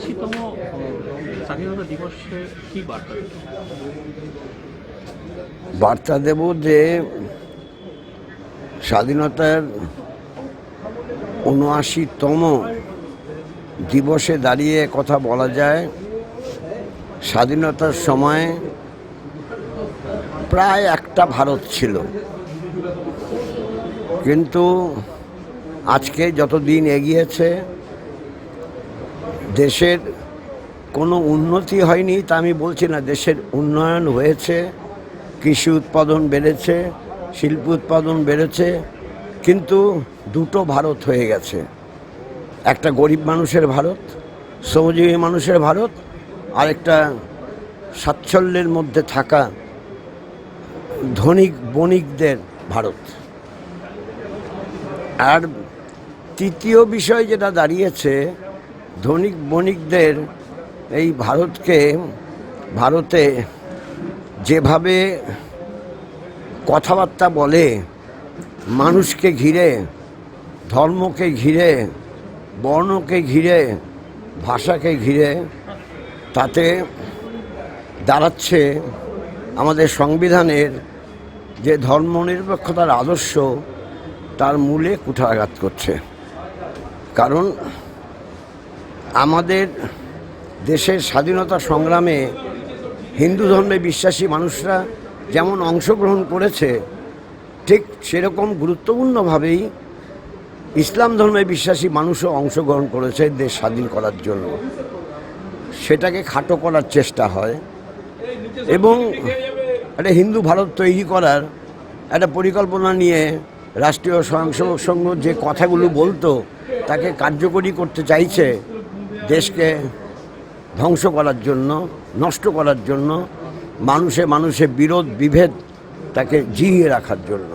উনআশিতম স্বাধীনতা দিবসে কি বার্তা বার্তা দেব যে স্বাধীনতার উনআশিতম দিবসে দাঁড়িয়ে কথা বলা যায়। স্বাধীনতার সময় প্রায় একটা ভারত ছিল। কিন্তু আজকে যত দিন এগিয়েছে দেশের কোনো উন্নতি হয়নি তা আমি বলছি না। দেশের উন্নয়ন হয়েছে, কৃষি উৎপাদন বেড়েছে, শিল্প উৎপাদন বেড়েছে, কিন্তু দুটো ভারত হয়ে গেছে। একটা গরিব মানুষের ভারত, শ্রমজীবী মানুষের ভারত আর একটা সাচ্ছল্যের মধ্যে থাকা ধনিক বণিকদের ভারত। আর তৃতীয় বিষয় যেটা দাঁড়িয়েছে ধনিক বণিকদের এই ভারতকে, ভারতে যেভাবে কথাবার্তা বলে, মানুষকে ঘিরে, ধর্মকে ঘিরে, বর্ণকে ঘিরে, ভাষাকে ঘিরে, তাতে দাঁড়াচ্ছে আমাদের সংবিধানের যে ধর্মনিরপেক্ষতার আদর্শ, তার মূলে কুঠারাঘাত করছে। কারণ আমাদের দেশের স্বাধীনতা সংগ্রামে হিন্দু ধর্মে বিশ্বাসী মানুষরা যেমন অংশগ্রহণ করেছে, ঠিক সেরকম গুরুত্বপূর্ণভাবেই ইসলাম ধর্মে বিশ্বাসী মানুষও অংশগ্রহণ করেছে দেশ স্বাধীন করার জন্য। সেটাকে খাটো করার চেষ্টা হয় এবং একটা হিন্দু ভারত তৈরি করার একটা পরিকল্পনা নিয়ে রাষ্ট্রীয় স্বয়ংসেবক সংঘ যে কথাগুলো বলতো, তাকে কার্যকরী করতে চাইছে দেশকে ধ্বংস করার জন্য, নষ্ট করার জন্য, মানুষে মানুষে বিরোধ, বিভেদ তাকে জিইয়ে রাখার জন্য।